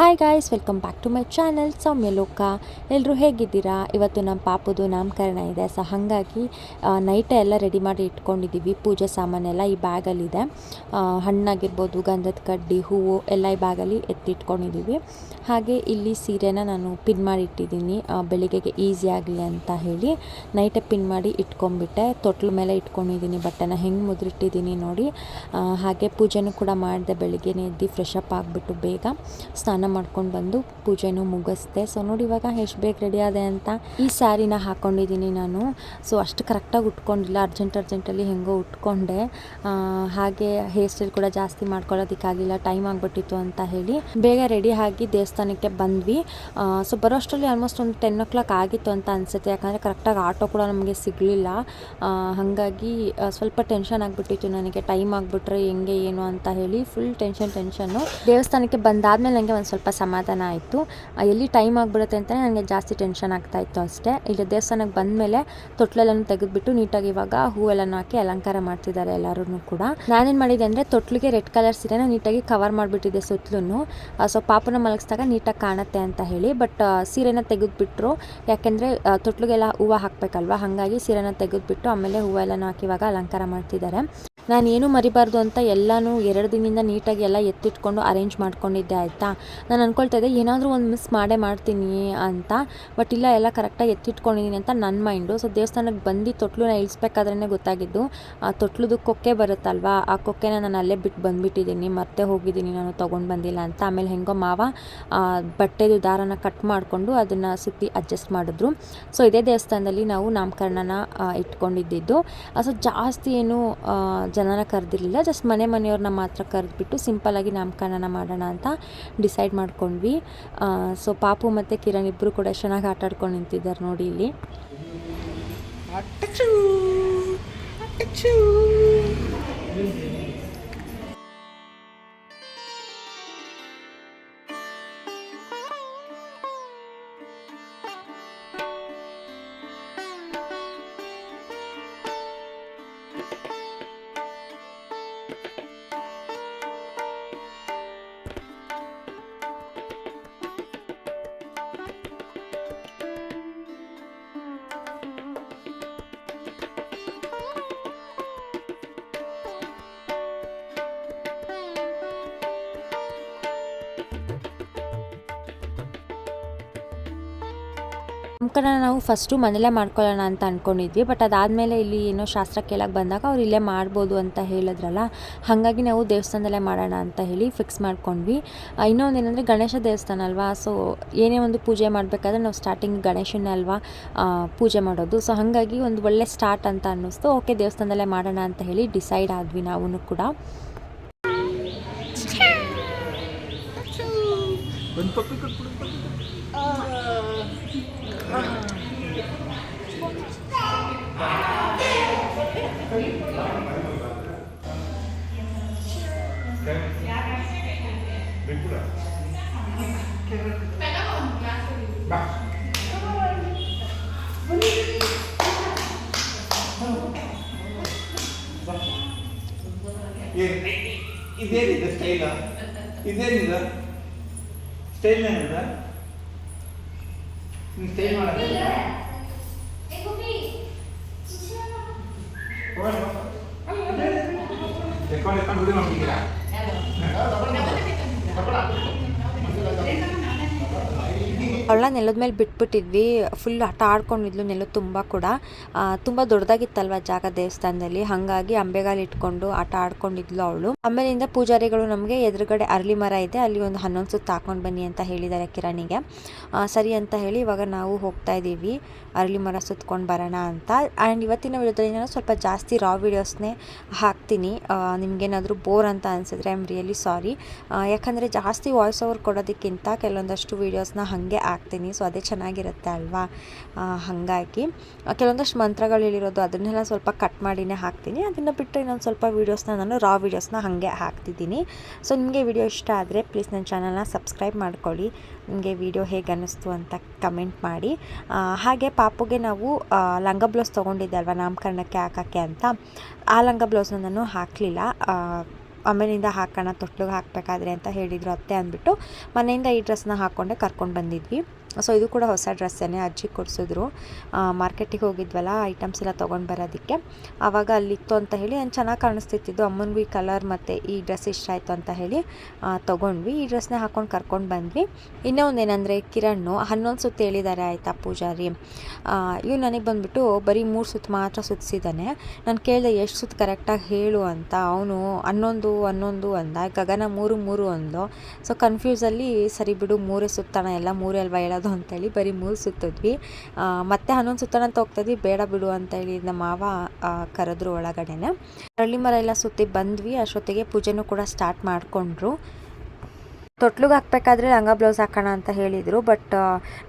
Hi guys welcome back to my channel Soumya Loka ಎಲ್ಲರೂ ಹೇಗಿದ್ದೀರಾ? ಇವತ್ತು ನಮ್ಮ ಪಾಪದು ನಾಮಕರಣ ಇದೆ ಸೊ ಹಾಗಾಗಿ ನೈಟ ಎಲ್ಲ ರೆಡಿ ಮಾಡಿ ಇಟ್ಕೊಂಡಿದ್ದೀವಿ. ಪೂಜೆ ಸಾಮಾನೆಲ್ಲ ಈ ಬ್ಯಾಗಲ್ಲಿದೆ. ಹಣ್ಣಾಗಿರ್ಬೋದು, ಗಂಧದ ಕಡ್ಡಿ, ಹೂವು ಎಲ್ಲ ಈ ಬ್ಯಾಗಲ್ಲಿ ಎತ್ತಿಟ್ಕೊಂಡಿದ್ದೀವಿ. ಹಾಗೆ ಇಲ್ಲಿ ಸೀರೆನ ನಾನು ಪಿನ್ ಮಾಡಿ ಇಟ್ಟಿದ್ದೀನಿ. ಬೆಳಿಗ್ಗೆಗೆ ಈಸಿ ಆಗಲಿ ಅಂತ ಹೇಳಿ ನೈಟೇ ಪಿನ್ ಮಾಡಿ ಇಟ್ಕೊಂಡ್ಬಿಟ್ಟೆ. ತೊಟ್ಲು ಮೇಲೆ ಇಟ್ಕೊಂಡಿದ್ದೀನಿ, ಬಟ್ಟೆನ ಹೆಂಗೆ ಮುದ್ರಿಟ್ಟಿದ್ದೀನಿ ನೋಡಿ. ಹಾಗೆ ಪೂಜೆನೂ ಕೂಡ ಮಾಡಿದೆ ಬೆಳಿಗ್ಗೆನೇ ಎದ್ದು ಫ್ರೆಶ್ ಅಪ್ ಆಗಿಬಿಟ್ಟು ಬೇಗ ಸ್ನಾನ ಮಾಡ್ಕೊಂಡು ಬಂದು ಪೂಜೆನೂ ಮುಗಿಸ್ದೆ. ಸೊ ನೋಡಿ ಇವಾಗ ಎಷ್ಟು ಬೇಗ ರೆಡಿ ಆದೆ ಅಂತ ಈ ಸ್ಯಾರಿನ ಹಾಕ್ಕೊಂಡಿದ್ದೀನಿ ನಾನು. ಸೊ ಅಷ್ಟು ಕರೆಕ್ಟಾಗಿ ಉಟ್ಕೊಂಡಿಲ್ಲ. ಅರ್ಜೆಂಟ್ ಅರ್ಜೆಂಟಲ್ಲಿ ಹೆಂಗೋ ಉಟ್ಕೊಂಡೆ. ಹಾಗೆ ಹೇರ್ ಸ್ಟೈಲ್ ಕೂಡ ಜಾಸ್ತಿ ಮಾಡ್ಕೊಳ್ಳೋದಕ್ಕಾಗಿಲ್ಲ. ಟೈಮ್ ಆಗಿಬಿಟ್ಟಿತ್ತು ಅಂತ ಹೇಳಿ ಬೇಗ ರೆಡಿ ಆಗಿ ದೇವಸ್ಥಾನಕ್ಕೆ ಬಂದ್ವಿ. ಸೊ ಬರೋ ಅಷ್ಟರಲ್ಲಿ ಆಲ್ಮೋಸ್ಟ್ ಒಂದು ಟೆನ್ ಓ ಕ್ಲಾಕ್ ಆಗಿತ್ತು ಅಂತ ಅನಿಸುತ್ತೆ. ಯಾಕಂದರೆ ಕರೆಕ್ಟಾಗಿ ಆಟೋ ಕೂಡ ನಮಗೆ ಸಿಗಲಿಲ್ಲ. ಹಾಗಾಗಿ ಸ್ವಲ್ಪ ಟೆನ್ಷನ್ ಆಗಿಬಿಟ್ಟಿತ್ತು ನನಗೆ. ಟೈಮ್ ಆಗಿಬಿಟ್ರೆ ಹೆಂಗೆ, ಏನು ಅಂತ ಹೇಳಿ ಫುಲ್ ಟೆನ್ಷನ್ ಟೆನ್ಷನ್ನು ದೇವಸ್ಥಾನಕ್ಕೆ ಬಂದಾದ್ಮೇಲೆ ನನಗೆ ಒಂದು ಸ್ವಲ್ಪ ಸಮಾಧಾನ ಆಯಿತು. ಎಲ್ಲಿ ಟೈಮ್ ಆಗಿಬಿಡುತ್ತೆ ಅಂತಲೇ ನನಗೆ ಜಾಸ್ತಿ ಟೆನ್ಷನ್ ಆಗ್ತಾ ಇತ್ತು ಅಷ್ಟೇ. ಇಲ್ಲಿ ದೇವಸ್ಥಾನಕ್ಕೆ ಬಂದಮೇಲೆ ತೊಟ್ಲೆಲ್ಲನೂ ತೆಗೆದುಬಿಟ್ಟು ನೀಟಾಗಿ ಇವಾಗ ಹೂವೆಲ್ಲನೂ ಹಾಕಿ ಅಲಂಕಾರ ಮಾಡ್ತಿದ್ದಾರೆ ಎಲ್ಲರೂ ಕೂಡ. ನಾನೇನು ಮಾಡಿದೆ ಅಂದರೆ ತೊಟ್ಲಿಗೆ ರೆಡ್ ಕಲರ್ ಸೀರೆನ ನೀಟಾಗಿ ಕವರ್ ಮಾಡಿಬಿಟ್ಟಿದೆ ಸುತ್ತಲೂ ಸೊ ಪಾಪನ ಮಲಗಿಸಿದಾಗ ನೀಟಾಗಿ ಕಾಣುತ್ತೆ ಅಂತ ಹೇಳಿ ಬಟ್ ಸೀರೆನ ತೆಗೆದುಬಿಟ್ರು. ಯಾಕೆಂದರೆ ತೊಟ್ಲಿಗೆಲ್ಲ ಹೂವು ಹಾಕಬೇಕಲ್ವ? ಹಾಗಾಗಿ ಸೀರೆನ ತೆಗೆದುಬಿಟ್ಟು ಆಮೇಲೆ ಹೂವೆಲ್ಲನೂ ಹಾಕಿ ಇವಾಗ ಅಲಂಕಾರ ಮಾಡ್ತಿದ್ದಾರೆ. ನಾನು ಏನು ಮರಿಬಾರ್ದು ಅಂತ ಎಲ್ಲನೂ ಎರಡು ದಿನದಿಂದ ನೀಟಾಗಿ ಎಲ್ಲ ಎತ್ತಿಟ್ಕೊಂಡು ಅರೇಂಜ್ ಮಾಡ್ಕೊಂಡಿದ್ದೆ, ಆಯಿತಾ? ನಾನು ಅಂದ್ಕೊಳ್ತಾ ಇದ್ದೆ, ಏನಾದರೂ ಒಂದು ಮಿಸ್ ಮಾಡೇ ಮಾಡ್ತೀನಿ ಅಂತ ಬಟ್ ಇಲ್ಲ, ಎಲ್ಲ ಕರೆಕ್ಟಾಗಿ ಎತ್ತಿಟ್ಕೊಂಡಿದ್ದೀನಿ ಅಂತ ನನ್ನ ಮೈಂಡು ಸೊ ದೇವಸ್ಥಾನಕ್ಕೆ ಬಂದು ತೊಟ್ಲನ್ನ ಇಳಿಸ್ಬೇಕಾದ್ರೇ ಗೊತ್ತಾಗಿದ್ದು, ಆ ತೊಟ್ಲದು ಕೊಕ್ಕೆ ಬರುತ್ತಲ್ವಾ, ಆ ಕೊಕ್ಕೆನ ನಾನು ಅಲ್ಲೇ ಬಿಟ್ಟು ಬಂದುಬಿಟ್ಟಿದ್ದೀನಿ ಮತ್ತೆ ಹೋಗಿದ್ದೀನಿ ನಾನು, ತೊಗೊಂಡು ಬಂದಿಲ್ಲ ಅಂತ. ಆಮೇಲೆ ಹೆಂಗೋ ಮಾವ ಬಟ್ಟೆದು ದಾರನ ಕಟ್ ಮಾಡಿಕೊಂಡು ಅದನ್ನು ಸುತ್ತಿ ಅಡ್ಜಸ್ಟ್ ಮಾಡಿದ್ರು. ಸೊ ಇದೇ ದೇವಸ್ಥಾನದಲ್ಲಿ ನಾವು ನಾಮಕರಣನ ಇಟ್ಕೊಂಡಿದ್ದಿದ್ದು ಸೊ ಜಾಸ್ತಿ ಏನು ಜನನ ಕರೆದಿರಲಿಲ್ಲ. ಜಸ್ಟ್ ಮನೆ ಮನೆಯವ್ರನ್ನ ಮಾತ್ರ ಕರೆದ್ಬಿಟ್ಟು ಸಿಂಪಲ್ಲಾಗಿ ನಾಮಕರಣ ಮಾಡೋಣ ಅಂತ ಡಿಸೈಡ್ ಮಾಡ್ಕೊಂಡ್ವಿ. ಸೊ ಪಾಪು ಮತ್ತು ಕಿರಣ್ ಇಬ್ಬರು ಕೂಡ ಚೆನ್ನಾಗಿ ಆಟ ಆಡ್ಕೊಂಡು ನಿಂತಿದ್ದಾರೆ ನೋಡಿ ಇಲ್ಲಿ. ಅಟ್ಟಚು ಅಟ್ಟಚು ನಾಮಕರಣ ನಾವು ಫಸ್ಟು ಮನೇಲೇ ಮಾಡ್ಕೊಳ್ಳೋಣ ಅಂತ ಅಂದ್ಕೊಂಡಿದ್ವಿ ಬಟ್ ಅದಾದಮೇಲೆ ಇಲ್ಲಿ ಏನೋ ಶಾಸ್ತ್ರ ಕೇಳಕ್ಕೆ ಬಂದಾಗ ಅವ್ರು ಇಲ್ಲೇ ಮಾಡ್ಬೋದು ಅಂತ ಹೇಳಿದ್ರಲ್ಲ ಹಾಗಾಗಿ ನಾವು ದೇವಸ್ಥಾನದಲ್ಲೇ ಮಾಡೋಣ ಅಂತ ಹೇಳಿ ಫಿಕ್ಸ್ ಮಾಡ್ಕೊಂಡ್ವಿ. ಇನ್ನೊಂದು ಏನಂದರೆ ಗಣೇಶ ದೇವಸ್ಥಾನ ಅಲ್ವಾ ಸೊ ಏನೇ ಒಂದು ಪೂಜೆ ಮಾಡಬೇಕಾದ್ರೆ ನಾವು ಸ್ಟಾರ್ಟಿಂಗ್ ಗಣೇಶನೇ ಅಲ್ವಾ ಪೂಜೆ ಮಾಡೋದು. ಸೊ ಹಾಗಾಗಿ ಒಂದು ಒಳ್ಳೆ ಸ್ಟಾರ್ಟ್ ಅಂತ ಅನ್ನಿಸ್ತು. ಓಕೆ ದೇವಸ್ಥಾನದಲ್ಲೇ ಮಾಡೋಣ ಅಂತ ಹೇಳಿ ಡಿಸೈಡ್ ಆದ್ವಿ ನಾವು ಕೂಡ. ಒಂದು ಇದೇನಿದೆ ಸ್ಟೈಲ ಇದೇನಿದೆ ಸ್ಟೈಲ್ ಏನಿದೆ ನೀನು ಸ್ಟೈಲ್ ಮಾಡೋದು ಎತ್ಕೊಂಡು ಎತ್ಕೊಂಡು ಬಿಡಿ ಮಾಡ್ಬಿಟ್ಟಿದ್ದೀರಾ ಅವಳ ನೆಲದ ಮೇಲೆ ಬಿಟ್ಬಿಟ್ಟಿದ್ವಿ. ಫುಲ್ ಆಟ ಆಡ್ಕೊಂಡಿದ್ಲು ನೆಲ ತುಂಬ ಕೂಡ. ತುಂಬ ದೊಡ್ಡದಾಗಿತ್ತಲ್ವ ಜಾಗ ದೇವಸ್ಥಾನದಲ್ಲಿ. ಹಾಗಾಗಿ ಅಂಬೆಗಾಲು ಇಟ್ಕೊಂಡು ಆಟ ಆಡ್ಕೊಂಡಿದ್ಲು ಅವಳು. ಆಮೇಲಿಂದ ಪೂಜಾರಿಗಳು ನಮಗೆ ಎದುರುಗಡೆ ಅರಳಿ ಮರ ಇದೆ. ಅಲ್ಲಿ ಒಂದು ಹನ್ನೊಂದು ಸುತ್ತ ಹಾಕೊಂಡು ಬನ್ನಿ ಅಂತ ಹೇಳಿದ್ದಾರೆ ಕಿರಣಿಗೆ. ಸರಿ ಅಂತ ಹೇಳಿ ಇವಾಗ ನಾವು ಹೋಗ್ತಾ ಇದ್ದೀವಿ. ಅರಳಿ ಮರ ಸುತ್ಕೊಂಡು ಬರೋಣ ಅಂತ. ಆ್ಯಂಡ್ ಇವತ್ತಿನ ವಿಡಿಯೋದಲ್ಲಿ ನಾನು ಸ್ವಲ್ಪ ಜಾಸ್ತಿ ರಾ ವಿಡಿಯೋಸ್ನೇ ಹಾಕ್ತೀನಿ. ನಿಮಗೇನಾದರೂ ಬೋರ್ ಅಂತ ಅನಿಸಿದ್ರೆ ಐ ಆಮ್ ರಿಯಲಿ ಸಾರಿ ಯಾಕಂದರೆ ಜಾಸ್ತಿ ವಾಯ್ಸ್ ಓವರ್ ಕೊಡೋದಕ್ಕಿಂತ ಕೆಲವೊಂದಷ್ಟು ವೀಡಿಯೋಸ್ನ ಹಾಗೆ ಹಾಕ್ತೀನಿ. ಸೊ ಅದೇ ಚೆನ್ನಾಗಿರುತ್ತೆ ಅಲ್ವಾ? ಹಾಗಾಗಿ ಕೆಲವೊಂದಷ್ಟು ಮಂತ್ರಗಳು ಹೇಳಿರೋದು ಅದನ್ನೆಲ್ಲ ಸ್ವಲ್ಪ ಕಟ್ ಮಾಡಿನೇ ಹಾಕ್ತೀನಿ. ಅದನ್ನು ಬಿಟ್ಟರೆ ಇನ್ನೊಂದು ಸ್ವಲ್ಪ ವೀಡಿಯೋಸ್ನ ನಾನು ರಾ ವೀಡಿಯೋಸ್ನ ಹಾಗೆ ಹಾಕ್ತಿದ್ದೀನಿ. ಸೊ ನಿಮಗೆ ವಿಡಿಯೋ ಇಷ್ಟ ಆದರೆ ಪ್ಲೀಸ್ ನನ್ನ ಚಾನಲ್ನ ಸಬ್ಸ್ಕ್ರೈಬ್ ಮಾಡ್ಕೊಳ್ಳಿ. ನಿಮಗೆ ವಿಡಿಯೋ ಹೇಗೆ ಅನ್ನಿಸ್ತು ಅಂತ ಕಮೆಂಟ್ ಮಾಡಿ. ಹಾಗೆ ಪಾಪುಗೆ ನಾವು ಲಂಗ ಬ್ಲೌಸ್ ತೊಗೊಂಡಿದ್ದೆ ಅಲ್ವಾ ನಾಮಕರಣಕ್ಕೆ ಹಾಕೋಕ್ಕೆ ಅಂತ. ಆ ಲಂಗ ಬ್ಲೌಸ್ನ ನಾನು ಹಾಕಲಿಲ್ಲ. ಆಮೇಲಿಂದ ಹಾಕೋಣ ತೊಟ್ಲಿಗೆ ಹಾಕಬೇಕಾದ್ರೆ ಅಂತ ಹೇಳಿದರು ಅತ್ತೆ ಅಂದ್ಬಿಟ್ಟು ಮನೆಯಿಂದ ಈ ಡ್ರೆಸ್ನ ಹಾಕ್ಕೊಂಡೆ ಕರ್ಕೊಂಡು ಬಂದಿದ್ವಿ. ಸೊ ಇದು ಕೂಡ ಹೊಸ ಡ್ರೆಸ್ಸೇ ಅಜ್ಜಿ ಕೊಡಿಸಿದ್ರು. ಮಾರ್ಕೆಟಿಗೆ ಹೋಗಿದ್ವಲ್ಲ ಐಟಮ್ಸ್ ಎಲ್ಲ ತೊಗೊಂಡು ಬರೋದಕ್ಕೆ. ಆವಾಗ ಅಲ್ಲಿತ್ತು ಅಂತ ಹೇಳಿ, ಏನು ಚೆನ್ನಾಗಿ ಕಾಣಿಸ್ತಿತ್ತು ಅಮ್ಮನಿಗೂ ಈ ಕಲರ್ ಮತ್ತು ಈ ಡ್ರೆಸ್ ಇಷ್ಟ ಆಯಿತು ಅಂತ ಹೇಳಿ ತೊಗೊಂಡ್ವಿ. ಈ ಡ್ರೆಸ್ನ ಹಾಕ್ಕೊಂಡು ಕರ್ಕೊಂಡು ಬಂದ್ವಿ. ಇನ್ನೊಂದು ಒಂದೇನೆಂದರೆ ಕಿರಣ್ ಹನ್ನೊಂದು ಸುತ್ತು ಹೇಳಿದ್ದಾರೆ ಆಯಿತಾ ಪೂಜಾರಿ? ಇವು ನನಗೆ ಬಂದುಬಿಟ್ಟು ಬರೀ ಮೂರು ಸುತ್ತು ಮಾತ್ರ ಸುತ್ತಿಸಿದ್ದಾನೆ. ನಾನು ಕೇಳಿದೆ, ಎಷ್ಟು ಸುತ್ತು ಕರೆಕ್ಟಾಗಿ ಹೇಳು ಅಂತ. ಅವನು, ಹನ್ನೊಂದು ಹನ್ನೊಂದು ಅಂದ, ಗಗನ ಮೂರು ಮೂರು ಅಂದು ಸೊ ಕನ್ಫ್ಯೂಸಲ್ಲಿ ಸರಿ ಬಿಡು, ಮೂರೇ ಸುತ್ತಣ ಎಲ್ಲ ಮೂರೇ ಅಲ್ವಾ, ಹೇಳೋದು? ಅಂತೇಳಿ ಬರೀ ಮೂರು ಸುತ್ತಿದ್ವಿ. ಮತ್ತೆ ಹನ್ನೊಂದು ಸುತ್ತಣ ಅಂತ ಹೋಗ್ತಾಯಿದ್ವಿ ಬೇಡ ಬಿಡು ಅಂತ ಹೇಳಿ ನಮ್ಮ ಮಾವ ಕರೆದ್ರು ಒಳಗಡೆನೆ. ಅರಳಿ ಮರ ಎಲ್ಲ ಸುತ್ತಿ ಬಂದ್ವಿ. ಅಷ್ಟೊತ್ತಿಗೆ ಪೂಜೆನೂ ಕೂಡ ಸ್ಟಾರ್ಟ್ ಮಾಡಿಕೊಂಡ್ರು. ತೊಟ್ಲಿಗೆ ಹಾಕ್ಬೇಕಾದ್ರೆ ಲಂಗ ಬ್ಲೌಸ್ ಹಾಕೋಣ ಅಂತ ಹೇಳಿದರು ಬಟ್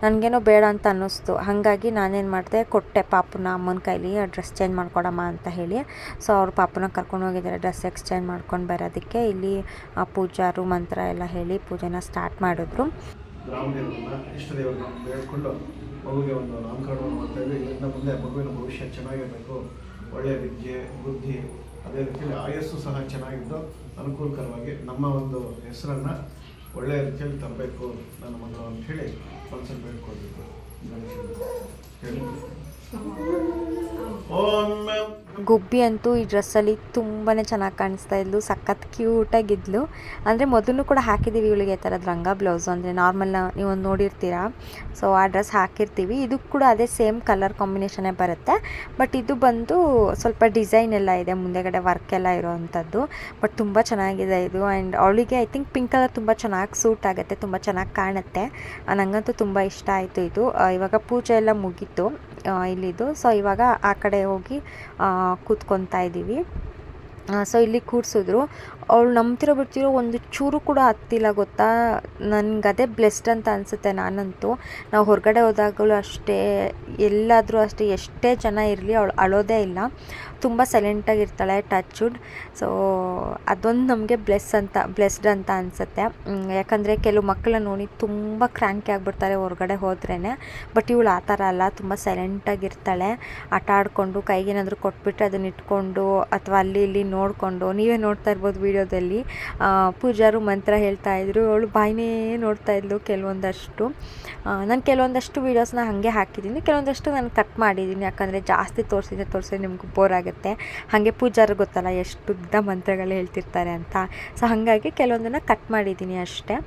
ನನಗೇನೋ ಬೇಡ ಅಂತ ಅನ್ನಿಸ್ತು. ಹಾಗಾಗಿ ನಾನೇನು ಮಾಡಿದೆ, ಕೊಟ್ಟೆ ಪಾಪುನ ಅಮ್ಮನ ಕೈಲಿ ಡ್ರೆಸ್ ಚೇಂಜ್ ಮಾಡ್ಕೊಡಮ್ಮ ಅಂತ ಹೇಳಿ. ಸೊ ಅವ್ರು ಪಾಪುನ ಕರ್ಕೊಂಡು ಹೋಗಿದ್ದಾರೆ ಡ್ರೆಸ್ ಎಕ್ಸ್ಚೇಂಜ್ ಮಾಡ್ಕೊಂಡು ಬರೋದಕ್ಕೆ. ಇಲ್ಲಿ ಪೂಜಾರು ಮಂತ್ರ ಎಲ್ಲ ಹೇಳಿ ಪೂಜೆನ ಸ್ಟಾರ್ಟ್ ಮಾಡಿದ್ರು. ರಾಮದೇವರನ್ನ ಇಷ್ಟ ದೇವರನ್ನ ಬೇಡ್ಕೊಂಡು ಮಗುಗೆ ಒಂದು ನಾಮಕರಣವನ್ನು ಮಾಡ್ತಾ ಇದ್ವಿ. ಇದರಿಂದ ಮುಂದೆ ಮಗುವಿನ ಭವಿಷ್ಯ ಚೆನ್ನಾಗಿರಬೇಕು. ಒಳ್ಳೆಯ ವಿದ್ಯೆ ಬುದ್ಧಿ ಅದೇ ರೀತಿಯಲ್ಲಿ ಆಯಸ್ಸು ಸಹ ಚೆನ್ನಾಗಿದ್ದು ಅನುಕೂಲಕರವಾಗಿ ನಮ್ಮ ಒಂದು ಹೆಸರನ್ನು ಒಳ್ಳೆಯ ರೀತಿಯಲ್ಲಿ ತರಬೇಕು ನನ್ನ ಮಗಳು ಅಂತ ಹೇಳಿ ಮನಸ್ಸಲ್ಲಿ ಬೇಡ್ಕೊಳ್ಬೇಕು. ಓಂ ಗುಬ್ಬಿ ಅಂತೂ ಈ ಡ್ರೆಸ್ಸಲ್ಲಿ ತುಂಬಾ ಚೆನ್ನಾಗಿ ಕಾಣಿಸ್ತಾ ಇದ್ಲು. ಸಖತ್ ಕ್ಯೂಟಾಗಿದ್ಲು ಅಂದರೆ ಮೊದಲು ಕೂಡ ಹಾಕಿದ್ದೀವಿ ಇವಳಿಗೆ ಈ ಥರದ ರಂಗ ಬ್ಲೌಸು. ಅಂದರೆ ನಾರ್ಮಲ್ ನೀವು ನೋಡಿರ್ತೀರಾ. ಸೊ ಆ ಡ್ರೆಸ್ ಹಾಕಿರ್ತೀವಿ. ಇದು ಕೂಡ ಅದೇ ಸೇಮ್ ಕಲರ್ ಕಾಂಬಿನೇಷನೇ ಬರುತ್ತೆ. ಬಟ್ ಇದು ಬಂದು ಸ್ವಲ್ಪ ಡಿಸೈನ್ ಎಲ್ಲ ಇದೆ. ಮುಂದೆಗಡೆ ವರ್ಕ್ ಎಲ್ಲ ಇರೋವಂಥದ್ದು ಬಟ್ ತುಂಬ ಚೆನ್ನಾಗಿದೆ ಇದು. ಆ್ಯಂಡ್ ಅವಳಿಗೆ ಐ ಥಿಂಕ್ ಪಿಂಕ್ ಕಲರ್ ತುಂಬ ಚೆನ್ನಾಗಿ ಸೂಟ್ ಆಗುತ್ತೆ. ತುಂಬ ಚೆನ್ನಾಗಿ ಕಾಣುತ್ತೆ. ನನಗಂತೂ ನಂಗಂತೂ ತುಂಬ ಇಷ್ಟ ಆಯಿತು ಇದು. ಇವಾಗ ಪೂಜೆ ಎಲ್ಲ ಮುಗೀತು. ಇಲ್ಲಿದು. ಸೊ ಇವಾಗ ಆ ಕಡೆ ಹೋಗಿ ಕೂತ್ಕೊತಾ ಇದ್ದೀವಿ. ಸೊ ಇಲ್ಲಿ ಕೂರಿಸಿದ್ರು. ಅವಳು ನಂಬ್ತಿರೋ ಬಿಡ್ತಿರೋ ಒಂದು ಚೂರು ಕೂಡ ಹತ್ತಿಲ್ಲ ಗೊತ್ತಾ? ನನಗೆ ಅದೇ ಬ್ಲೆಸ್ಡ್ ಅಂತ ಅನಿಸುತ್ತೆ ನಾನಂತೂ. ನಾವು ಹೊರಗಡೆ ಹೋದಾಗಲೂ ಅಷ್ಟೇ, ಎಲ್ಲಾದರೂ ಅಷ್ಟೇ, ಎಷ್ಟೇ ಜನ ಇರಲಿ, ಅವಳು ಅಳೋದೇ ಇಲ್ಲ. ತುಂಬ ಸೈಲೆಂಟಾಗಿರ್ತಾಳೆ ಟಚ್ವುಡ್ ಸೊ ಅದೊಂದು ನಮಗೆ ಬ್ಲೆಸ್ ಅಂತ ಬ್ಲೆಸ್ಡ್ ಅಂತ ಅನಿಸುತ್ತೆ. ಯಾಕಂದರೆ ಕೆಲವು ಮಕ್ಕಳನ್ನ ನೋಡಿ ತುಂಬ ಕ್ರ್ಯಾಂಕಿ ಆಗಿಬಿಡ್ತಾರೆ ಹೊರಗಡೆ ಹೋದ್ರೇ ಬಟ್ ಇವಳು ಆ ಥರ ಅಲ್ಲ, ತುಂಬ ಸೈಲೆಂಟಾಗಿರ್ತಾಳೆ ಆಟ ಆಡಿಕೊಂಡು ಕೈಗೇನಾದರೂ ಕೊಟ್ಬಿಟ್ರೆ ಅದನ್ನ ಇಟ್ಕೊಂಡು, ಅಥವಾ ಅಲ್ಲಿ ಇಲ್ಲಿ ನೋಡಿಕೊಂಡು. ನೀವೇ ನೋಡ್ತಾ ಇರ್ಬೋದು ವೀಡಿಯೋದಲ್ಲಿ. ಪೂಜಾರು ಮಂತ್ರ ಹೇಳ್ತಾ ಇದ್ರು. ಅವಳು ಬಾಯಿನೇ ನೋಡ್ತಾ ಇದ್ಲು ಕೆಲವೊಂದಷ್ಟು. ನಾನು ಕೆಲವೊಂದಷ್ಟು ವೀಡಿಯೋಸ್ನ ಹಾಗೆ ಹಾಕಿದ್ದೀನಿ. ಕೆಲವೊಂದಷ್ಟು ನಾನು ಕಟ್ ಮಾಡಿದ್ದೀನಿ. ಯಾಕಂದರೆ ಜಾಸ್ತಿ ತೋರಿಸಿದ್ರೆ ತೋರಿಸಿದ್ರೆ ನಿಮ್ಗೆ ಬೋರ್ ಆಗುತ್ತೆ. ಹಾಗೆ ಪೂಜಾರು ಗೊತ್ತಲ್ಲ ಎಷ್ಟು ಉದ್ದ ಮಂತ್ರಗಳು ಹೇಳ್ತಿರ್ತಾರೆ ಅಂತ. ಸೊ ಹಾಗಾಗಿ ಕೆಲವೊಂದನ್ನು ಕಟ್ ಮಾಡಿದ್ದೀನಿ ಅಷ್ಟೇ.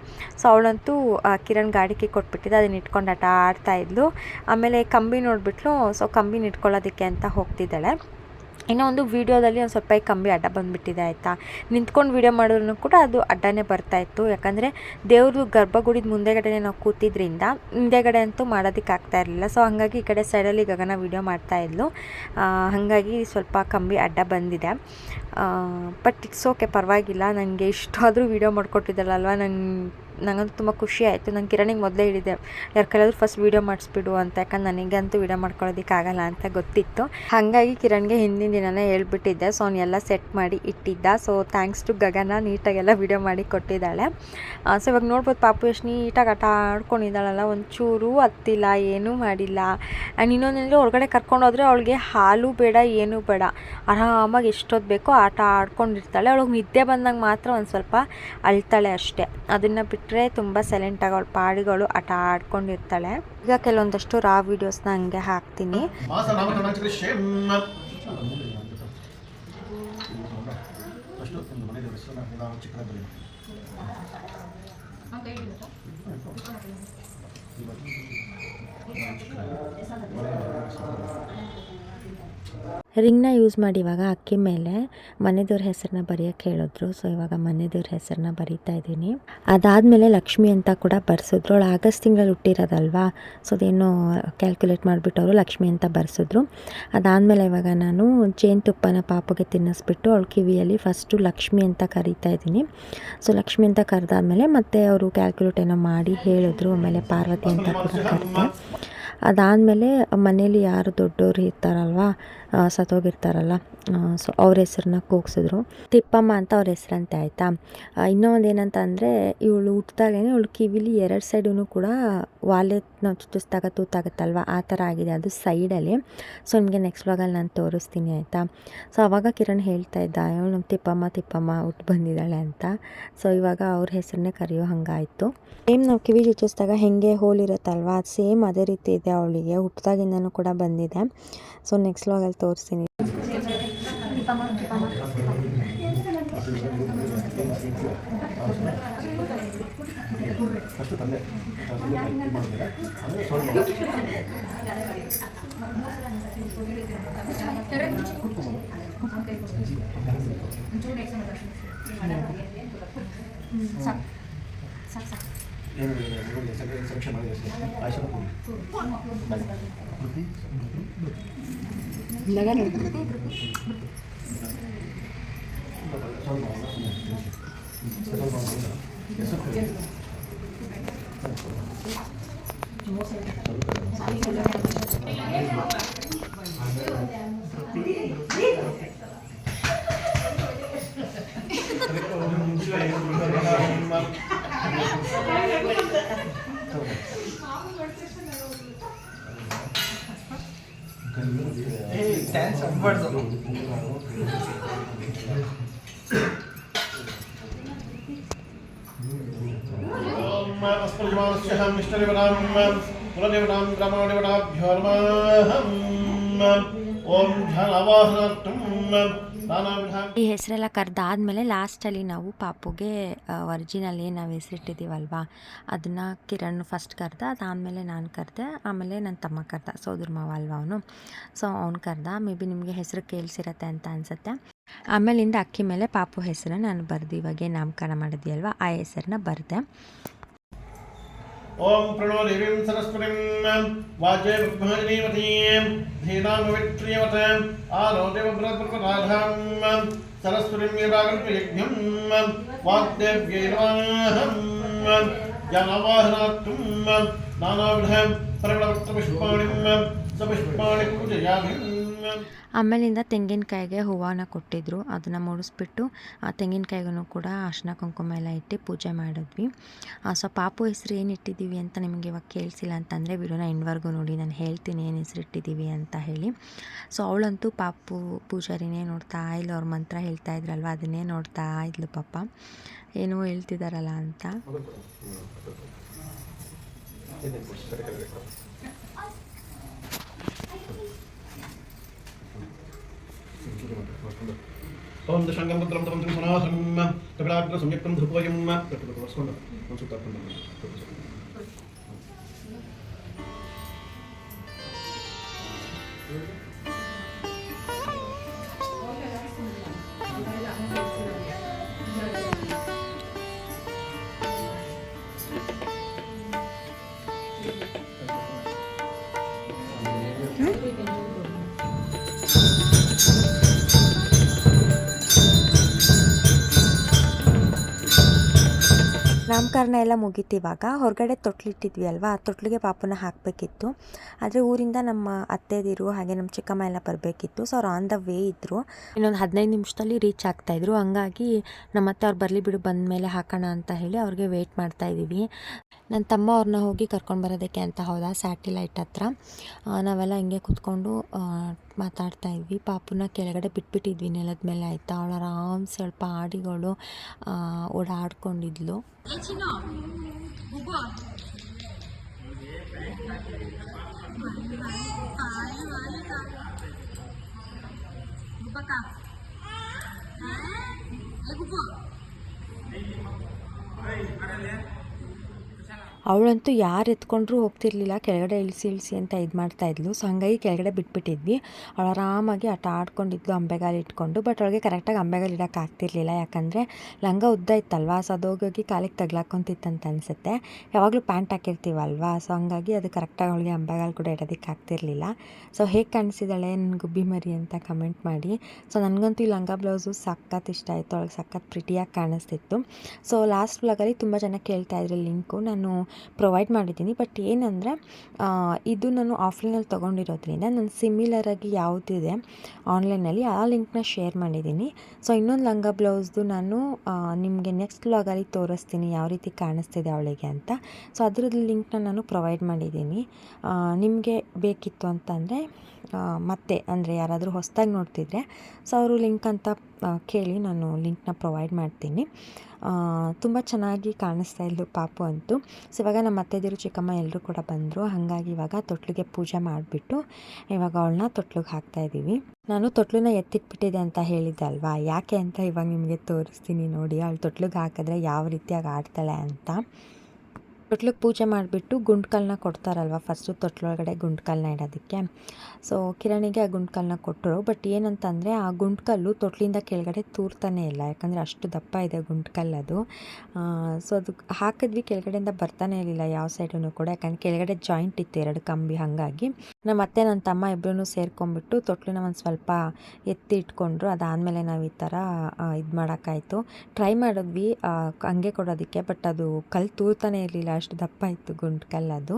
ಸೊ ಅವಳಂತೂ ಕಿರಣ್ ಗಾಡಿಗೆ ಕೊಟ್ಬಿಟ್ಟಿದ್ದೆ, ಅದನ್ನ ಇಟ್ಕೊಂಡು ಆಟ ಆಡ್ತಾ ಇದ್ಲು. ಆಮೇಲೆ ಕಂಬಿ ನೋಡಿಬಿಟ್ಲು. ಸೊ ಕಂಬಿನ ಇಟ್ಕೊಳ್ಳೋದಕ್ಕೆ ಅಂತ ಹೋಗ್ತಿದ್ದಾಳೆ. ಇನ್ನೂ ಒಂದು ವೀಡಿಯೋದಲ್ಲಿ ಒಂದು ಸ್ವಲ್ಪ ಕಂಬಿ ಅಡ್ಡ ಬಂದುಬಿಟ್ಟಿದೆ ಆಯಿತಾ? ನಿಂತ್ಕೊಂಡು ವೀಡಿಯೋ ಮಾಡಿದ್ರು ಕೂಡ ಅದು ಅಡ್ಡನೇ ಬರ್ತಾಯಿತ್ತು ಯಾಕಂದರೆ ದೇವ್ರದ್ದು ಗರ್ಭಗುಡಿದ ಮುಂದೆಗಡೆ ನಾವು ಕೂತಿದ್ರಿಂದ ಹಿಂದೆಗಡೆ ಅಂತೂ ಮಾಡೋದಕ್ಕೆ ಆಗ್ತಾ ಇರಲಿಲ್ಲ. ಸೊ ಹಾಗಾಗಿ ಈ ಕಡೆ ಸೈಡಲ್ಲಿ ಗಗನ ವೀಡಿಯೋ ಮಾಡ್ತಾ ಇದ್ಲು. ಆ, ಹಾಗಾಗಿ ಸ್ವಲ್ಪ ಕಂಬಿ ಅಡ್ಡ ಬಂದಿದೆ. ಬಟ್ ಇಟ್ಸ್ ಓಕೆ ಪರವಾಗಿಲ್ಲ. ನನಗೆ ಇಷ್ಟಾದರೂ ವೀಡಿಯೋ ಮಾಡಿಕೊಟ್ಟಿದ್ದಲ್ಲಲ್ವ ನಂಗೆ ನನಗಂತೂ ತುಂಬ ಖುಷಿ ಆಯಿತು. ನಾನು ಕಿರಣಿಗೆ ಮೊದಲೇ ಹೇಳಿದೆ ಯಾರ ಕೈಲಾದ್ರೂ ಫಸ್ಟ್ ವೀಡಿಯೋ ಮಾಡಿಸ್ಬಿಡು ಅಂತ. ಯಾಕಂದ್ರೆ ನನಗಂತೂ ವೀಡಿಯೋ ಮಾಡ್ಕೊಳ್ಳೋದಕ್ಕೆ ಆಗಲ್ಲ ಅಂತ ಗೊತ್ತಿತ್ತು. ಹಾಗಾಗಿ ಕಿರಣ್ಗೆ ಹಿಂದಿನ ದಿನನೇ ಹೇಳ್ಬಿಟ್ಟಿದ್ದೆ ಸೊ ಅವನ್ನೆಲ್ಲ ಸೆಟ್ ಮಾಡಿ ಇಟ್ಟಿದ್ದ. ಸೊ ಥ್ಯಾಂಕ್ಸ್ ಟು ಗಗನ ನೀಟಾಗೆಲ್ಲ ವೀಡಿಯೋ ಮಾಡಿ ಕೊಟ್ಟಿದ್ದಾಳೆ. ಸೊ ಇವಾಗ ನೋಡ್ಬೋದು ಪಾಪು ಎಷ್ಟು ನೀಟಾಗಿ ಆಟ ಆಡ್ಕೊಂಡಿದ್ದಾಳಲ್ಲ. ಒಂಚೂರು ಹತ್ತಿಲ್ಲ, ಏನೂ ಮಾಡಿಲ್ಲ. ಆ್ಯಂಡ್ ಇನ್ನೊಂದೇನಂದರೆ ಹೊರಗಡೆ ಕರ್ಕೊಂಡು ಹೋದರೆ ಅವಳಿಗೆ ಹಾಲು ಬೇಡ, ಏನೂ ಬೇಡ. ಆರಾಮಾಗಿ ಎಷ್ಟೊತ್ತು ಬೇಕೋ ಆಟ ಆಡ್ಕೊಂಡಿರ್ತಾಳೆ. ಅವಳಿಗೆ ನಿದ್ದೆ ಬಂದಾಗ ಮಾತ್ರ ಒಂದು ಸ್ವಲ್ಪ ಅಳ್ತಾಳೆ ಅಷ್ಟೇ. ಅದನ್ನು ಬಿಟ್ಟರೆ ತುಂಬ ಸೈಲೆಂಟಾಗಿ ಅವಳ ಪಾಡಿಗಳು ಆಟ ಆಡ್ಕೊಂಡಿರ್ತಾಳೆ. ಈಗ ಕೆಲವೊಂದಷ್ಟು ರಾ ವಿಡಿಯೋಸ್ನ ಹಂಗೆ ಹಾಕ್ತೀನಿ. ರಿಂಗ್ನ ಯೂಸ್ ಮಾಡಿ ಇವಾಗ ಅಕ್ಕಿ ಮೇಲೆ ಮನೆದೇವ್ರ ಹೆಸರನ್ನ ಬರೆಯೋಕ್ಕೆ ಹೇಳಿದ್ರು. ಸೊ ಇವಾಗ ಮನೆದೇವ್ರ ಹೆಸರನ್ನ ಬರಿತಾ ಇದ್ದೀನಿ. ಅದಾದಮೇಲೆ ಲಕ್ಷ್ಮಿ ಅಂತ ಕೂಡ ಬರ್ಸಿದ್ರು. ಅವಳು ಆಗಸ್ಟ್ ತಿಂಗಳಲ್ಲಿ ಹುಟ್ಟಿರೋದಲ್ವಾ? ಸೊ ಅದೇನೋ ಕ್ಯಾಲ್ಕುಲೇಟ್ ಮಾಡಿಬಿಟ್ಟು ಅವರು ಲಕ್ಷ್ಮಿ ಅಂತ ಬರ್ಸಿದ್ರು. ಅದಾದಮೇಲೆ ಇವಾಗ ನಾನು ಜೇನುತುಪ್ಪನ ಪಾಪಗೆ ತಿನ್ನಿಸ್ಬಿಟ್ಟು ಅವಳ ಕಿವಿಯಲ್ಲಿ ಫಸ್ಟು ಲಕ್ಷ್ಮಿ ಅಂತ ಕರಿತಾ ಇದ್ದೀನಿ. ಸೊ ಲಕ್ಷ್ಮಿ ಅಂತ ಕರೆದಾದ್ಮೇಲೆ ಮತ್ತೆ ಅವರು ಕ್ಯಾಲ್ಕುಲೇಟ್ ಏನೋ ಮಾಡಿ ಹೇಳಿದ್ರು. ಆಮೇಲೆ ಪಾರ್ವತಿ ಅಂತ ಕೂಡ ಕರೆದೆ ಅದಾದಮೇಲೆ ಮನೇಲಿ ಯಾರು ದೊಡ್ಡವರು ಇರ್ತಾರಲ್ವ? ಸತ್ತೋಗಿರ್ತಾರಲ್ಲ. ಸೊ ಅವ್ರ ಹೆಸ್ರನ್ನ ಕೂಗ್ಸಿದ್ರು. ತಿಪ್ಪಮ್ಮ ಅಂತ ಅವ್ರ ಹೆಸ್ರಂತೆ, ಆಯಿತಾ? ಅಂದರೆ ಇವಳು ಹುಟ್ಟಿದಾಗೇನೆ ಇವಳು ಕಿವಿಲಿ ಎರಡು ಸೈಡೂ ಕೂಡ ವಾಲೆ ನಾವು ಚುಚ್ಚಿಸ್ದಾಗ ತೂತಾಗುತ್ತಲ್ವ? ಆ ಥರ ಆಗಿದೆ ಅದು ಸೈಡಲ್ಲಿ ಸೊ ನಿಮಗೆ ನೆಕ್ಸ್ಟ್ ವ್ಲಾಗಲ್ಲಿ ನಾನು ತೋರಿಸ್ತೀನಿ, ಆಯಿತಾ? ಸೊ ಅವಾಗ ಕಿರಣ್ ಹೇಳ್ತಾ ಇದ್ದ, ಇವಳು ನಮ್ಮ ತಿಪ್ಪಮ್ಮ ತಿಪ್ಪಮ್ಮ ಹುಟ್ಟು ಬಂದಿದ್ದಾಳೆ ಅಂತ. ಸೊ ಇವಾಗ ಅವ್ರ ಹೆಸರನ್ನೇ ಕರೆಯೋ ಹಂಗಾಯಿತು. ಸೇಮ್ ನಾವು ಕಿವಿ ಚುಚ್ಚಿಸಿದಾಗ ಹೆಂಗೆ ಹೋಲಿರುತ್ತಲ್ವ ಅದು ಸೇಮ್ ಅದೇ ರೀತಿ ಇದೆ ಅವಳಿಗೆ. ಹುಟ್ಟಿದಾಗಿಂದನೂ ಕೂಡ ಬಂದಿದೆ. ಸೊ ನೆಕ್ಸ್ಟ್ ವ್ಲಾಗಲ್ಲಿ ತೋರಿಸ್ತೀನಿ. ಫಸ್ಟ್ ತಂದೆ ತಂದೆ ಇದು ಮಾಡಿದ್ರೆ ಆಮೇಲೆ ಸೊಳ್ಳೆ ಏನು ಸೆಕ್ಷನ್ ಮಾಡಿದೆ ಆಯ್ತು ಡ್ಯಾನ್ಸ್ ಆಗ್ಬಾರ್ದು ಈ ಹೆಸರೆಲ್ಲ ಕರೆದಾದ್ಮೇಲೆ ಲಾಸ್ಟಲ್ಲಿ ನಾವು ಪಾಪುಗೆ ಒರಿಜಿನಲ್ ಏನು ನಾವು ಹೆಸರಿಟ್ಟಿದ್ದೀವಲ್ವಾ? ಅದನ್ನು ಕಿರಣ್ ಫಸ್ಟ್ ಕರೆದ, ಅದಾದಮೇಲೆ ನಾನು ಕರೆದೆ, ಆಮೇಲೆ ನನ್ನ ತಮ್ಮ ಕರೆದ, ಸೋದರ ಮಾವ ಅಲ್ವಾ ಅವನು? ಸೊ ಅವ್ನು ಕರೆದ ಮೇ ಬಿ ನಿಮಗೆ ಹೆಸರು ಕೇಳಿಸಿರತ್ತೆ ಅಂತ ಅನಿಸುತ್ತೆ. ಆಮೇಲಿಂದ ಅಕ್ಕಿ ಮೇಲೆ ಪಾಪು ಹೆಸರು ನಾನು ಬರೆದು ಇವಾಗೆ ನಾಮಕರಣ ಮಾಡಿದ್ಯಲ್ವ ಆ ಹೆಸರನ್ನ ಬರೆದೆ ಓಂ ಪ್ರಣೋ ದೇವೀಂ ಸರಸ್ವತಿಂ ವಾಜೇ ಬ್ರಹ್ಮಜನೀವತೀಂ ಧೀನಾಮವಿತ್ರಿಯವತ ಆರೋ ದೇವಬ್ರಹ್ಮಪದಾಧಾಂ ಸರಸ್ವತಿಂ ಯದಾಗಲ್ಪಯಜ್ಞಂ ವಾಗ್ದೇವ್ಯೈ ನಮಃ ಜ್ಞಾನವಾಹನಾರ್ಥಂ ನಾನಾವಿಧ ಪರಿಮಳಪತ್ರಪುಷ್ಪಾಣಿಂ ಸಪುಷ್ಪಾಣಿ ಪೂಜಯಾಮಿಂ ಆಮೇಲಿಂದ ತೆಂಗಿನಕಾಯಿಗೆ ಹೂವನ ಕೊಟ್ಟಿದ್ರು. ಅದನ್ನು ಮುಡಿಸ್ಬಿಟ್ಟು ಆ ತೆಂಗಿನಕಾಯಿಗೂ ಕೂಡ ಅರ್ಶಿನ, ಕುಂಕುಮ ಎಲ್ಲ ಇಟ್ಟು ಪೂಜೆ ಮಾಡಿದ್ವಿ. ಸೊ ಪಾಪು ಹೆಸರು ಏನು ಇಟ್ಟಿದ್ದೀವಿ ಅಂತ ನಿಮಗೆ ಇವಾಗ ಕೇಳಿಸಿಲ್ಲ ಅಂತಂದರೆ ವಿಡಿಯೋನ ಎಂಡ್ವರೆಗೂ ನೋಡಿ, ನಾನು ಹೇಳ್ತೀನಿ ಏನು ಹೆಸರು ಇಟ್ಟಿದ್ದೀವಿ ಅಂತ ಹೇಳಿ. ಸೊ ಅವಳಂತೂ ಪಾಪು ಪೂಜಾರಿನೇ ನೋಡ್ತಾ ಇಲ್ಲ, ಅವ್ರ ಮಂತ್ರ ಹೇಳ್ತಾ ಇದ್ರಲ್ವ, ಅದನ್ನೇ ನೋಡ್ತಾ ಇದ್ಲು ಪಾಪ. ಏನೋ ಹೇಳ್ತಿದ್ದಾರಲ್ಲ ಅಂತ. ಓಂ ದಶಾಂಗಂ ಭದ್ರಂ ತಪಂ ತ್ರಿಸನಾಥಂ ಕಪಿಲಾಗ್ರ ಸಂಯುಕ್ತಂ ಧೃಪೋಯಂ ಕಪಿಲ ತೋರಿಸ್ಕೊಂಡು ಒಂದು ಸುತ್ತ ನಾಮಕರಣ ಎಲ್ಲ ಮುಗೀತು ಇವಾಗ ಹೊರಗಡೆ ತೊಟ್ಲಿಟ್ಟಿದ್ವಿ ಅಲ್ವಾ ಆ ತೊಟ್ಲಿಗೆ ಪಾಪುನ ಹಾಕಬೇಕಿತ್ತು. ಆದರೆ ಊರಿಂದ ನಮ್ಮ ಅತ್ತೆದಿರು ಹಾಗೆ ನಮ್ಮ ಚಿಕ್ಕಮ್ಮ ಎಲ್ಲ ಬರಬೇಕಿತ್ತು. ಸೊ ಅವ್ರು ಆನ್ ದ ವೇ ಇದ್ದರು ಇನ್ನೊಂದು ಹದಿನೈದು ನಿಮಿಷದಲ್ಲಿ ರೀಚ್ ಆಗ್ತಾಯಿದ್ರು ಹಂಗಾಗಿ ನಮ್ಮ ಅತ್ತೆ ಅವ್ರು ಬರಲಿ ಬಿಡು ಬಂದ ಮೇಲೆ ಹಾಕೋಣ ಅಂತ ಹೇಳಿ ಅವ್ರಿಗೆ ವೆಯ್ಟ್ ಮಾಡ್ತಾ ಇದ್ದೀವಿ. ನನ್ನ ತಮ್ಮ ಅವ್ರನ್ನ ಹೋಗಿ ಕರ್ಕೊಂಡು ಬರೋದಕ್ಕೆ ಅಂತ ಹೌದಾ ಸ್ಯಾಟಿಲೈಟ್ ಹತ್ರ. ನಾವೆಲ್ಲ ಹಿಂಗೆ ಕೂತ್ಕೊಂಡು ಮಾತಾಡ್ತಾ ಇದ್ವಿ. ಪಾಪುನ ಕೆಳಗಡೆ ಬಿಟ್ಬಿಟ್ಟಿದ್ವಿ. ನೆಲದ ಮೇಲೆ ಆಯಿತಾ? ಅವಳು ಆರಾಮ್ ಸ್ವಲ್ಪ ಹಾಡಿಗಳು ಓಡಾಡ್ಕೊಂಡಿದ್ಲು. ಓಡಾಡ್ಕೊಂಡಿದ್ಲು ಅವಳಂತೂ ಯಾರು ಎತ್ಕೊಂಡ್ರೂ ಹೋಗ್ತಿರ್ಲಿಲ್ಲ. ಕೆಳಗಡೆ ಇಳಿಸಿ ಇಳಿಸಿ ಅಂತ ಇದು ಮಾಡ್ತಾ ಇದ್ಲು. ಸೊ ಹಂಗಾಗಿ ಕೆಳಗಡೆ ಬಿಟ್ಬಿಟ್ಟಿದ್ವಿ. ಅವಳು ಆರಾಮಾಗಿ ಆಟ ಆಡ್ಕೊಂಡಿದ್ಲು, ಅಂಬೆಗಾಲು ಇಟ್ಕೊಂಡು. ಬಟ್ ಅವಳಿಗೆ ಕರೆಕ್ಟಾಗಿ ಅಂಬೆಗಾಲು ಇಡೋಕೆ ಆಗ್ತಿರ್ಲಿಲ್ಲ. ಯಾಕಂದರೆ ಲಂಗ ಉದ್ದ ಇತ್ತಲ್ವಾ? ಸೊ ಅದು ಹೋಗೋಗಿ ಕಾಲಿಗೆ ತಗ್ಲಾಕೊಂತಿತ್ತಂತ ಅನಿಸುತ್ತೆ. ಯಾವಾಗಲೂ ಪ್ಯಾಂಟ್ ಹಾಕಿರ್ತೀವಲ್ವಾ? ಸೊ ಹಂಗಾಗಿ ಅದು ಕರೆಕ್ಟಾಗಿ ಅವಳಿಗೆ ಅಂಬೆಗಾಲು ಕೂಡ ಇಡೋದಕ್ಕೆ ಆಗ್ತಿರ್ಲಿಲ್ಲ. ಸೊ ಹೇಗೆ ಕಾಣಿಸಿದಾಳೆ? ನನ್ನ ಗುಬ್ಬಿ ಮರಿ ಅಂತ ಕಮೆಂಟ್ ಮಾಡಿ. ಸೊ ನನಗಂತೂ ಈ ಲಂಗ ಬ್ಲೌಸು ಸಖತ್ ಇಷ್ಟ ಆಯಿತು. ಅವಳಿಗೆ ಸಖತ್ ಪ್ರಿಟಿಯಾಗಿ ಕಾಣಿಸ್ತಿತ್ತು. ಸೊ ಲಾಸ್ಟ್ ಬ್ಲಾಗಲ್ಲಿ ತುಂಬ ಜನ ಕೇಳ್ತಾ ಇದ್ರೆ ಲಿಂಕು ನಾನು ಪ್ರೊವೈಡ್ ಮಾಡಿದ್ದೀನಿ. ಬಟ್ ಏನಂದರೆ ಇದು ನಾನು ಆಫ್ಲೈನಲ್ಲಿ ತೊಗೊಂಡಿರೋದ್ರಿಂದ ನಾನು ಸಿಮಿಲರಾಗಿ ಯಾವುದಿದೆ ಆನ್ಲೈನಲ್ಲಿ ಆ ಲಿಂಕ್ನ ಶೇರ್ ಮಾಡಿದ್ದೀನಿ. ಸೊ ಇನ್ನೊಂದು ಲಂಗ ಬ್ಲೌಸ್ದು ನಾನು ನಿಮಗೆ ನೆಕ್ಸ್ಟ್ ವ್ಲಾಗಲ್ಲಿ ತೋರಿಸ್ತೀನಿ ಯಾವ ರೀತಿ ಕಾಣಿಸ್ತಿದೆ ಅವಳಿಗೆ ಅಂತ. ಸೊ ಅದ್ರದ್ದು ಲಿಂಕ್ನ ನಾನು ಪ್ರೊವೈಡ್ ಮಾಡಿದ್ದೀನಿ. ನಿಮಗೆ ಬೇಕಿತ್ತು ಅಂತಂದರೆ ಮತ್ತೆ ಅಂದರೆ ಯಾರಾದರೂ ಹೊಸದಾಗಿ ನೋಡ್ತಿದ್ರೆ, ಸೊ ಅವರು ಲಿಂಕ್ ಅಂತ ಕೇಳಿ ನಾನು ಲಿಂಕ್ನ ಪ್ರೊವೈಡ್ ಮಾಡ್ತೀನಿ. ತುಂಬ ಚೆನ್ನಾಗಿ ಕಾಣಿಸ್ತಾ ಇದ್ಲು ಪಾಪು ಅಂತೂ. ಸೊ ಇವಾಗ ನಮ್ಮ ಅತ್ತೆದಿರು ಚಿಕ್ಕಮ್ಮ ಎಲ್ಲರೂ ಕೂಡ ಬಂದರು. ಹಾಗಾಗಿ ಇವಾಗ ತೊಟ್ಲಿಗೆ ಪೂಜೆ ಮಾಡಿಬಿಟ್ಟು ಇವಾಗ ಅವಳನ್ನ ತೊಟ್ಲಿಗೆ ಹಾಕ್ತಾ ಇದ್ದೀವಿ ನಾನು ತೊಟ್ಲನ್ನ ಎತ್ತಿಟ್ಬಿಟ್ಟಿದೆ ಅಂತ ಹೇಳಿದ್ದೆ ಅಲ್ವಾ? ಯಾಕೆ ಅಂತ ಇವಾಗ ನಿಮಗೆ ತೋರಿಸ್ತೀನಿ ನೋಡಿ. ಅವಳು ತೊಟ್ಲಿಗೆ ಹಾಕಿದ್ರೆ ಯಾವ ರೀತಿಯಾಗಿ ಆಡ್ತಾಳೆ ಅಂತ. ತೊಟ್ಲಿಗೆ ಪೂಜೆ ಮಾಡಿಬಿಟ್ಟು ಗುಂಡ್ಕಲ್ನ ಕೊಡ್ತಾರಲ್ವ ಫಸ್ಟು ತೊಟ್ಲೊಳಗಡೆ ಗುಂಡ್ಕಲ್ನ ಇಡೋದಕ್ಕೆ. ಸೊ ಕಿರಣಿಗೆ ಆ ಗುಂಡ್ಕಲ್ನ ಕೊಟ್ಟರು. ಬಟ್ ಏನಂತಂದರೆ ಆ ಗುಂಡ್ಕಲ್ಲು ತೊಟ್ಲಿಂದ ಕೆಳಗಡೆ ತೂರ್ತಾನೆ ಇಲ್ಲ. ಯಾಕಂದರೆ ಅಷ್ಟು ದಪ್ಪ ಇದೆ ಗುಂಡ್ಕಲ್ಲು ಅದು. ಸೊ ಅದು ಹಾಕಿದ್ವಿ. ಕೆಳಗಡೆಯಿಂದ ಬರ್ತಾನೆ ಇರಲಿಲ್ಲ ಯಾವ ಸೈಡೂ ಕೂಡ. ಯಾಕಂದರೆ ಕೆಳಗಡೆ ಜಾಯಿಂಟ್ ಇತ್ತು ಎರಡು ಕಂಬಿ. ಹಾಗಾಗಿ ನಮ್ಮ ಅತ್ತೆ, ನನ್ನ ತಮ್ಮ ಇಬ್ಬರೂ ಸೇರ್ಕೊಂಡ್ಬಿಟ್ಟು ತೊಟ್ಲನ್ನ ಒಂದು ಸ್ವಲ್ಪ ಎತ್ತಿ ಇಟ್ಕೊಂಡ್ರು. ಅದಾದಮೇಲೆ ನಾವು ಈ ಥರ ಇದು ಮಾಡೋಕ್ಕಾಯ್ತು ಟ್ರೈ ಮಾಡಿದ್ವಿ ಹಂಗೆ ಕೊಡೋದಕ್ಕೆ. ಬಟ್ ಅದು ಕಲ್ಲು ತೂರ್ತಾನೆ ಇರಲಿಲ್ಲ. ಅಷ್ಟು ದಪ್ಪ ಇತ್ತು ಗುಂಡು ಕಲ್ಲು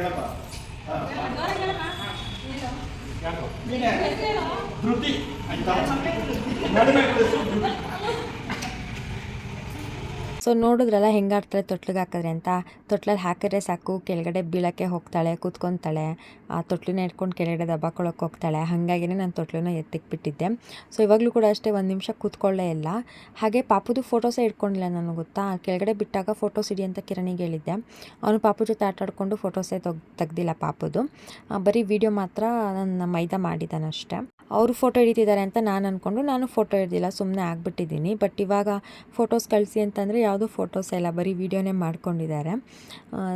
ಹೇಳಪ್ಪ ಹಾ. ಯಾಕೋ? ಧೃತಿ ಅಂತ ನಡುವೆ ಕೂರಿಸು, ಧೃತಿ. so ನೋಡಿದ್ರಲ್ಲ ಹೆಂಗೆ ಆಡ್ತಾಳೆ ತೊಟ್ಲಿಗೆ ಹಾಕಿದ್ರೆ ಅಂತ? ತೊಟ್ಲಲ್ಲಿ ಹಾಕಿದ್ರೆ ಸಾಕು, ಕೆಳಗಡೆ ಬೀಳಕ್ಕೆ ಹೋಗ್ತಾಳೆ ಕೂತ್ಕೊತಾಳೆ ಆ ತೊಟ್ಲಿನ ಇಟ್ಕೊಂಡು ಕೆಳಗಡೆ ದಬ್ಬಾಕೊಳ್ಳೋಕೆ ಹೋಗ್ತಾಳೆ. ಹಾಗಾಗಿನೇ ನಾನು ತೊಟ್ಲನ್ನ ಎತ್ತಿಕ್ಬಿಟ್ಟಿದ್ದೆ. ಸೊ ಇವಾಗಲೂ ಕೂಡ ಅಷ್ಟೇ ಒಂದು ನಿಮಿಷ ಕೂತ್ಕೊಳ್ಳೇ ಇಲ್ಲ. ಹಾಗೆ ಪಾಪುದು ಫೋಟೋಸೇ ಇಟ್ಕೊಂಡಿಲ್ಲ ನನಗೆ ಗೊತ್ತಾ? ಕೆಳಗಡೆ ಬಿಟ್ಟಾಗ ಫೋಟೋಸ್ ಇಡಿ ಅಂತ ಕಿರಣಿಗೆ ಹೇಳಿದ್ದೆ. ಅವನು ಪಾಪು ಜೊತೆ ಆಟ ಆಡ್ಕೊಂಡು ಫೋಟೋಸೇ ತೆಗ್, ತೆಗ್ದಿಲ್ಲ ಪಾಪುದು. ಬರೀ ವಿಡಿಯೋ ಮಾತ್ರ ನನ್ನ ಮೈದಾ ಮಾಡಿದ್ದಾನಷ್ಟೇ ಅವರು ಫೋಟೋ ಹಿಡಿತಿದ್ದಾರೆ ಅಂತ ನಾನು ಅಂದ್ಕೊಂಡು ನಾನು ಫೋಟೋ ಹಿಡ್ದಿಲ್ಲ ಸುಮ್ಮನೆ ಆಗಿಬಿಟ್ಟಿದ್ದೀನಿ. ಬಟ್ ಇವಾಗ ಫೋಟೋಸ್ ಕಳಿಸಿ ಅಂತಂದರೆ ಯಾವುದೂ ಫೋಟೋಸ್ ಎಲ್ಲ ಬರೀ ವೀಡಿಯೋನೇ ಮಾಡ್ಕೊಂಡಿದ್ದಾರೆ.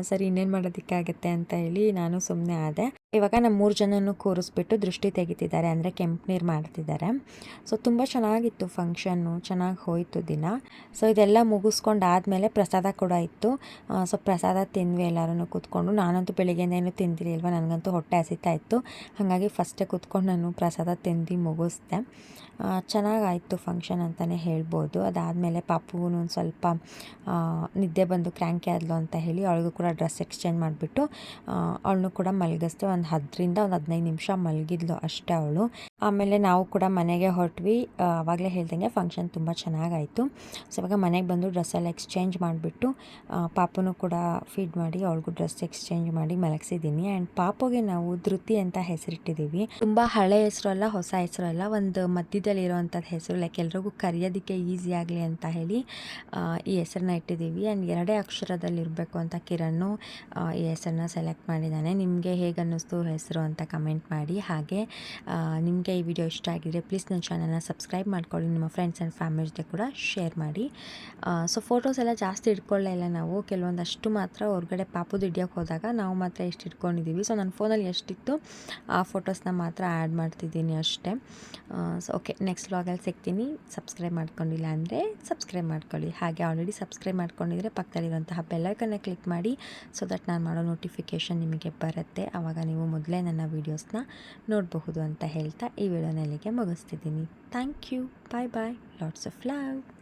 ಸರಿ ಇನ್ನೇನು ಮಾಡೋದಕ್ಕಾಗತ್ತೆ ಅಂತ ಹೇಳಿ ನಾನು ಸುಮ್ಮನೆ ಆದೆ. ಇವಾಗ ನಮ್ಮ ಮೂರು ಜನನೂ ಕೂರಿಸ್ಬಿಟ್ಟು ದೃಷ್ಟಿ ತೆಗಿತಿದ್ದಾರೆ, ಅಂದರೆ ಕೆಂಪು ನೀರು ಮಾಡ್ತಿದ್ದಾರೆ. ಸೊ ತುಂಬ ಚೆನ್ನಾಗಿತ್ತು ಫಂಕ್ಷನ್ನು ಚೆನ್ನಾಗಿ ಹೋಯಿತು ದಿನ. ಸೊ ಇದೆಲ್ಲ ಮುಗಿಸ್ಕೊಂಡು ಆದಮೇಲೆ ಪ್ರಸಾದ ಕೂಡ ಇತ್ತು. ಸೊ ಪ್ರಸಾದ ತಿಂದ್ವಿ ಎಲ್ಲರೂ ಕೂತ್ಕೊಂಡು. ನಾನಂತೂ ಬೆಳಿಗ್ಗೆಯಿಂದ ಏನೂ ತಿಂದಿರಲಿಲ್ವ, ನನಗಂತೂ ಹೊಟ್ಟೆ ಹಸಿತಾ ಇತ್ತು. ಹಾಗಾಗಿ ಫಸ್ಟೇ ಕೂತ್ಕೊಂಡು ನಾನು ಪ್ರಸಾದ ತಿಂದು ಮುಗಿಸ್ದೆ. ಚೆನ್ನಾಗಾಯಿತು ಫಂಕ್ಷನ್ ಅಂತಲೇ ಹೇಳ್ಬೋದು. ಅದಾದಮೇಲೆ ಪಾಪುಗೂ ಒಂದು ಸ್ವಲ್ಪ ನಿದ್ದೆ ಬಂದು ಕ್ರ್ಯಾಂಕಿ ಆದ್ಲು ಅಂತ ಹೇಳಿ ಅವಳಿಗೂ ಕೂಡ ಡ್ರೆಸ್ ಎಕ್ಸ್ಚೇಂಜ್ ಮಾಡಿಬಿಟ್ಟು ಅವಳನ್ನು ಕೂಡ ಮಲಗಿಸ್ದೆ. ಒಂದು ಹತ್ತರಿಂದ ಒಂದು ಹದಿನೈದು ನಿಮಿಷ ಮಲಗಿದ್ಲು ಅಷ್ಟೇ ಅವಳು. ಆಮೇಲೆ ನಾವು ಕೂಡ ಮನೆಗೆ ಹೊರಟ್ವಿ. ಆವಾಗಲೇ ಹೇಳ್ದಂಗೆ ಫಂಕ್ಷನ್ ತುಂಬ ಚೆನ್ನಾಗಾಯಿತು. ಸೊ ಇವಾಗ ಮನೆಗೆ ಬಂದು ಡ್ರೆಸ್ಸೆಲ್ಲ ಎಕ್ಸ್ಚೇಂಜ್ ಮಾಡಿಬಿಟ್ಟು ಪಾಪನು ಕೂಡ ಫೀಡ್ ಮಾಡಿ, ಅವಳಿಗೂ ಡ್ರೆಸ್ ಎಕ್ಸ್ಚೇಂಜ್ ಮಾಡಿ ಮಲಗಿಸಿದ್ದೀನಿ. ಆ್ಯಂಡ್ ಪಾಪುಗೆ ನಾವು ಧೃತಿ ಅಂತ ಹೆಸರಿಟ್ಟಿದ್ದೀವಿ. ತುಂಬ ಹಳೆ ಹೆಸರು ಅಲ್ಲ, ಹೊಸ ಹೆಸರು ಅಲ್ಲ, ಒಂದು ಮಧ್ಯದಲ್ಲಿ ಇರೋವಂಥದ್ದು ಹೆಸರು. ಲೈಕ್ ಎಲ್ರಿಗೂ ಕರೆಯೋದಕ್ಕೆ ಈಸಿ ಆಗಲಿ ಅಂತ ಹೇಳಿ ಈ ಹೆಸರನ್ನ ಇಟ್ಟಿದ್ದೀವಿ. ಆ್ಯಂಡ್ ಎರಡೇ ಅಕ್ಷರದಲ್ಲಿ ಇರಬೇಕು ಅಂತ ಕಿರಣ್ ಈ ಹೆಸರನ್ನ ಸೆಲೆಕ್ಟ್ ಮಾಡಿದ್ದಾನೆ. ನಿಮಗೆ ಹೇಗೆ ಅನ್ನಿಸ್ತು ಹೆಸರು ಅಂತ ಕಮೆಂಟ್ ಮಾಡಿ. ಹಾಗೆ ನಿಮಗೆ ಈ ವಿಡಿಯೋ ಇಷ್ಟ ಆಗಿದ್ರೆ ಪ್ಲೀಸ್ ನನ್ನ ಚಾನಲ್ನ ಸಬ್ಸ್ಕ್ರೈಬ್ ಮಾಡ್ಕೊಳ್ಳಿ. ನಿಮ್ಮ ಫ್ರೆಂಡ್ಸ್ ಆ್ಯಂಡ್ ಫ್ಯಾಮಿಲಿ ಜೊತೆ ಕೂಡ ಶೇರ್ ಮಾಡಿ. ಸೊ ಫೋಟೋಸ್ ಎಲ್ಲ ಜಾಸ್ತಿ ಇಟ್ಕೊಳ್ಳೇ ಇಲ್ಲ ನಾವು. ಕೆಲವೊಂದಷ್ಟು ಮಾತ್ರ ಹೊರಗಡೆ ಪಾಪುದು ಹಿಡಿಯೋಕ್ಕೆ ಹೋದಾಗ ನಾವು ಮಾತ್ರ ಎಷ್ಟು ಇಟ್ಕೊಂಡಿದ್ದೀವಿ ಸೊ ನನ್ನ ಫೋನಲ್ಲಿ ಎಷ್ಟಿತ್ತು ಆ ಫೋಟೋಸ್ನ ಮಾತ್ರ ಆ್ಯಡ್ ಮಾಡ್ತಿದ್ದೀನಿ ಅಷ್ಟೇ. ಸೊ ಓಕೆ ನೆಕ್ಸ್ಟ್ ವ್ಲಾಗಲ್ಲಿ ಸಿಗ್ತೀನಿ. ಸಬ್ಸ್ಕ್ರೈಬ್ ಮಾಡ್ಕೊಂಡಿಲ್ಲ ಅಂದರೆ ಸಬ್ಸ್ಕ್ರೈಬ್ ಮಾಡ್ಕೊಳ್ಳಿ. ಹಾಗೆ ಆಲ್ರೆಡಿ ಸಬ್ಸ್ಕ್ರೈಬ್ ಮಾಡ್ಕೊಂಡಿದ್ರೆ ಪಕ್ಕದಲ್ಲಿರುವಂತಹ ಬೆಲ್ಲೈಕನ್ನ ಕ್ಲಿಕ್ ಮಾಡಿ ಸೊ ದಟ್ ನಾನು ಮಾಡೋ ನೋಟಿಫಿಕೇಷನ್ ನಿಮಗೆ ಬರುತ್ತೆ. ಆವಾಗ ನೀವು ಮೊದಲೇ ನನ್ನ ವೀಡಿಯೋಸ್ನ ನೋಡಬಹುದು ಅಂತ ಹೇಳ್ತಾ ಈ ವಿಡಿಯೋನಲ್ಲಿಗೆ ಮುಗಿಸ್ತಿದ್ದೀನಿ. Thank you bye bye lots of love